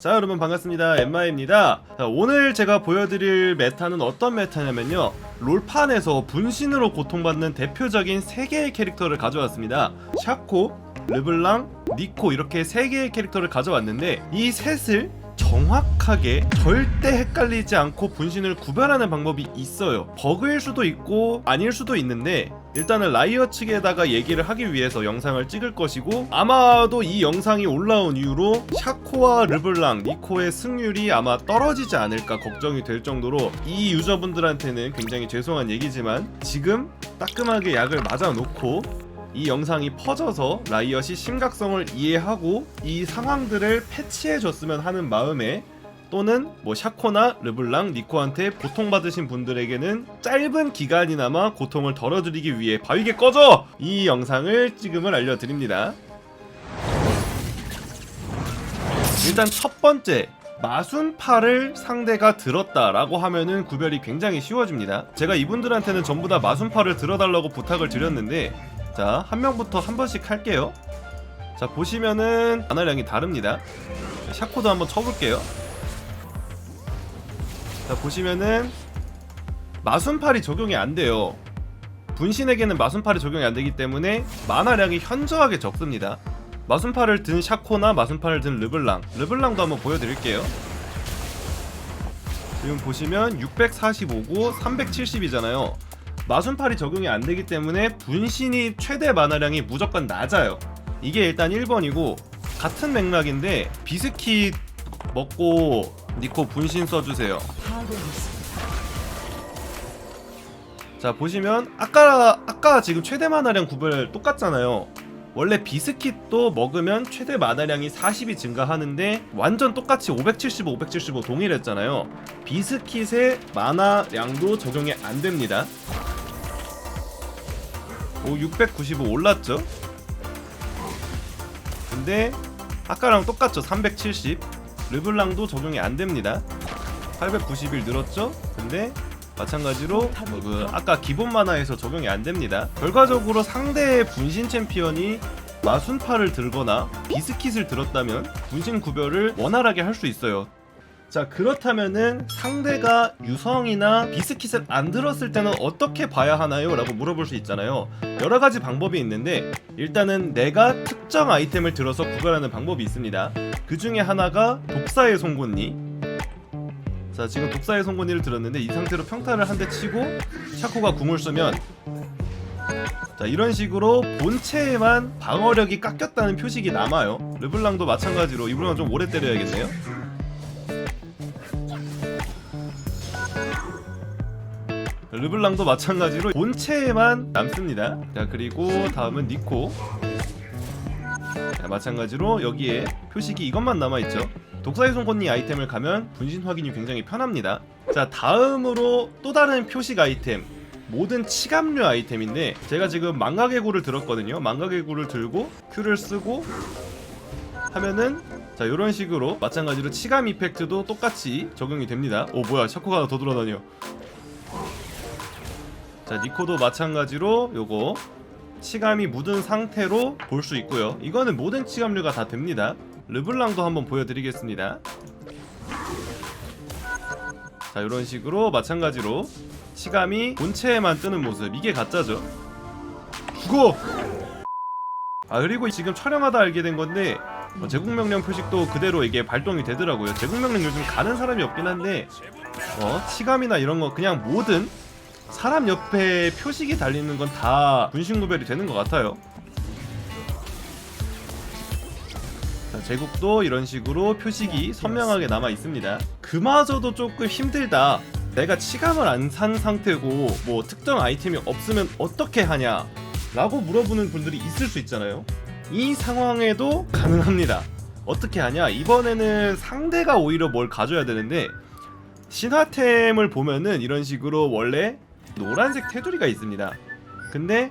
자 여러분 반갑습니다. 엠마입니다. 자, 오늘 제가 보여드릴 메타는 어떤 메타냐면요. 롤판에서 분신으로 고통받는 대표적인 3개의 캐릭터를 가져왔습니다. 샤코, 르블랑, 니코 이렇게 3개의 캐릭터를 가져왔는데 이 셋을 정확하게 절대 헷갈리지 않고 분신을 구별하는 방법이 있어요. 버그일 수도 있고 아닐 수도 있는데 일단은 라이어 측에다가 얘기를 하기 위해서 영상을 찍을 것이고 아마도 이 영상이 올라온 이후로 샤코와 르블랑, 니코의 승률이 아마 떨어지지 않을까 걱정이 될 정도로 이 유저분들한테는 굉장히 죄송한 얘기지만 지금 따끔하게 약을 맞아놓고 이 영상이 퍼져서 라이엇이 심각성을 이해하고 이 상황들을 패치해줬으면 하는 마음에 또는 뭐 샤코나 르블랑, 니코한테 고통받으신 분들에게는 짧은 기간이나마 고통을 덜어드리기 위해 바위게 꺼져! 이 영상을 찍음을 알려드립니다. 일단 첫 번째 마순파를 상대가 들었다라고 하면은 구별이 굉장히 쉬워집니다. 제가 이분들한테는 전부 다 마순파를 들어달라고 부탁을 드렸는데 자 한 명부터 한 번씩 할게요. 자 보시면은 아날량이 다릅니다. 샤코도 한번 쳐볼게요. 자 보시면은 마순팔이 적용이 안 돼요. 분신에게는 마순팔이 적용이 안 되기 때문에 만화량이 현저하게 적습니다. 마순팔을 든 샤코나 마순팔을 든 르블랑, 르블랑도 한번 보여드릴게요. 지금 보시면 645고 370이잖아요. 마순팔이 적용이 안 되기 때문에 분신이 최대 만화량이 무조건 낮아요. 이게 일단 1번이고 같은 맥락인데 비스킷 먹고 니코 분신 써주세요. 자 보시면 아까 아까 지금 최대 만화량 구별 똑같잖아요. 원래 비스킷도 먹으면 최대 만화량이 40이 증가하는데 완전 똑같이 575, 575 동일했잖아요. 비스킷의 만화량도 적용이 안 됩니다. 오, 695 올랐죠? 근데 아까랑 똑같죠? 370. 르블랑도 적용이 안 됩니다. 891 늘었죠? 근데 마찬가지로 어, 그 아까 기본 만화에서 적용이 안 됩니다. 결과적으로 상대의 분신 챔피언이 마순파를 들거나 비스킷을 들었다면 분신 구별을 원활하게 할 수 있어요. 자 그렇다면은 상대가 유성이나 비스킷을 안 들었을 때는 어떻게 봐야 하나요? 라고 물어볼 수 있잖아요 여러 가지 방법이 있는데 일단은 내가 특정 아이템을 들어서 구별하는 방법이 있습니다 그 중에 하나가 독사의 송곳니 자 지금 독사의 송곳니를 들었는데 이 상태로 평타를 한 대 치고 샤코가 궁을 쓰면 자 이런 식으로 본체에만 방어력이 깎였다는 표식이 남아요 르블랑도 마찬가지로 이블랑 좀 오래 때려야겠네요 르블랑도 마찬가지로 본체에만 남습니다. 자 그리고 다음은 니코. 자, 마찬가지로 여기에 표식이 이것만 남아있죠. 독사의 송곳니 아이템을 가면 분신 확인이 굉장히 편합니다. 자 다음으로 또 다른 표식 아이템 모든 치감류 아이템인데 제가 지금 망가개구를 들었거든요. 망가개구를 들고 큐를 쓰고 하면은 자 이런 식으로 마찬가지로 치감 이펙트도 똑같이 적용이 됩니다. 오 뭐야 샤코가 더 돌아다녀. 자 니코도 마찬가지로 요거 치감이 묻은 상태로 볼 수 있고요 이거는 모든 치감류가 다 됩니다 르블랑도 한번 보여드리겠습니다 자 이런 식으로 마찬가지로 치감이 본체에만 뜨는 모습 이게 가짜죠 죽어! 아 그리고 지금 촬영하다 알게 된 건데 어, 제국명령 표식도 그대로 이게 발동이 되더라고요 제국명령 요즘 가는 사람이 없긴 한데 어 치감이나 이런 거 그냥 뭐든 사람 옆에 표식이 달리는 건 다 분신 구별이 되는 것 같아요. 자, 제국도 이런 식으로 표식이 선명하게 남아 있습니다. 그마저도 조금 힘들다. 내가 치감을 안 산 상태고 뭐 특정 아이템이 없으면 어떻게 하냐? 라고 물어보는 분들이 있을 수 있잖아요. 이 상황에도 가능합니다. 어떻게 하냐? 이번에는 상대가 오히려 뭘 가져야 되는데 신화템을 보면은 이런 식으로 원래 노란색 테두리가 있습니다. 근데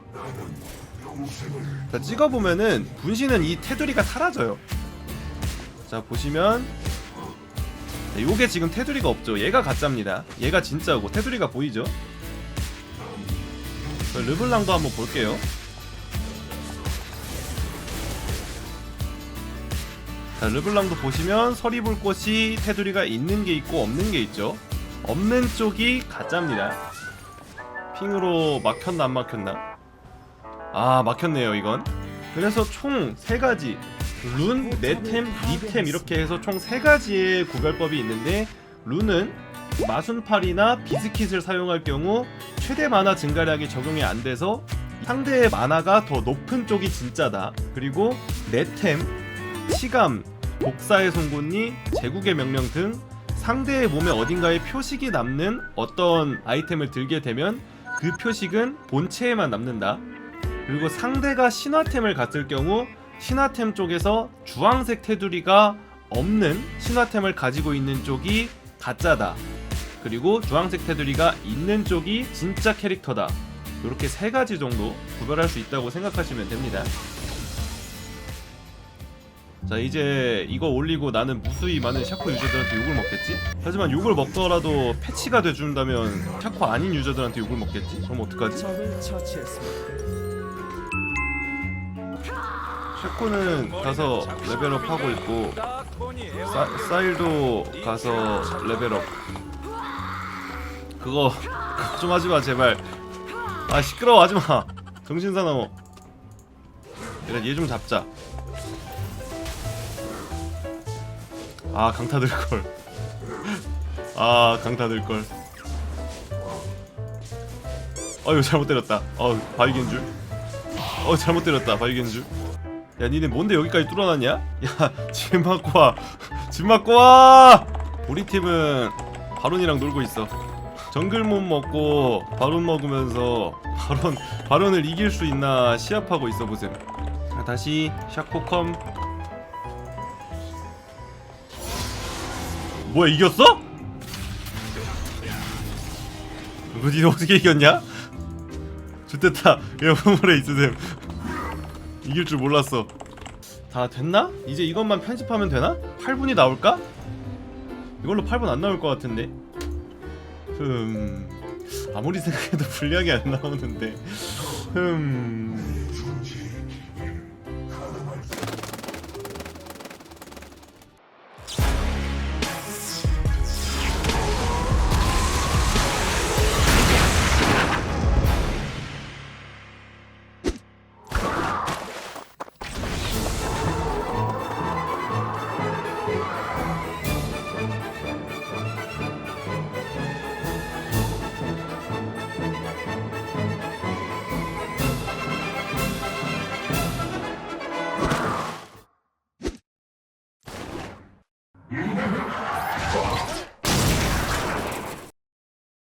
자 찍어보면은 분신은 이 테두리가 사라져요. 자 보시면 자, 요게 지금 테두리가 없죠. 얘가 가짜입니다. 얘가 진짜고 테두리가 보이죠? 자, 르블랑도 한번 볼게요. 자, 르블랑도 보시면 서리불꽃이 테두리가 있는 게 있고 없는 게 있죠. 없는 쪽이 가짜입니다. 핑으로 막혔나 안 막혔나? 아 막혔네요 이건. 그래서 총세 가지 룬, 네템, 니템 이렇게 해서 총 세 가지의 구별법이 있는데 룬은 마순팔이나 비스킷을 사용할 경우 최대 만화 증가량이 적용이 안 돼서 상대의 만화가 더 높은 쪽이 진짜다. 그리고 네템, 치감, 복사의 송곳니, 제국의 명령 등 상대의 몸에 어딘가에 표식이 남는 어떤 아이템을 들게 되면 그 표식은 본체에만 남는다. 그리고 상대가 신화템을 갔을 경우 신화템 쪽에서 주황색 테두리가 없는 신화템을 가지고 있는 쪽이 가짜다. 그리고 주황색 테두리가 있는 쪽이 진짜 캐릭터다. 이렇게 세 가지 정도 구별할 수 있다고 생각하시면 됩니다. 자 이제 이거 올리고 나는 무수히 많은 샤코 유저들한테 욕을 먹겠지? 하지만 욕을 먹더라도 패치가 돼준다면 샤코 아닌 유저들한테 욕을 먹겠지? 그럼 어떡하지? 샤코는 가서 레벨업 하고 있고 사, 사일도 가서 레벨업. 그거 좀 하지마 제발. 아 시끄러워 하지마. 정신사나워. 일단 얘 좀 잡자. 아 강타 들걸. 아 강타 들걸. 어휴 잘못 때렸다. 어 바위겐 줄어 잘못 때렸다 바위겐 줄 야 니네 뭔데 여기까지 뚫어놨냐? 야 집 맞고 와집 맞고 와 우리 팀은 바론이랑 놀고 있어 정글몬 먹고 바론 먹으면서 바론 바론을 이길 수 있나 시합하고 있어 보셈 자, 다시 샤코컴 뭐야 이겼어? 니 어떻게 이겼냐? 좋됐다 여러분물에 있으셈 이길 줄 몰랐어 다 됐나? 이제 이것만 편집하면 되나? 8분이 나올까? 이걸로 8분 안 나올 것 같은데 흠 아무리 생각해도 분량이 안 나오는데 흠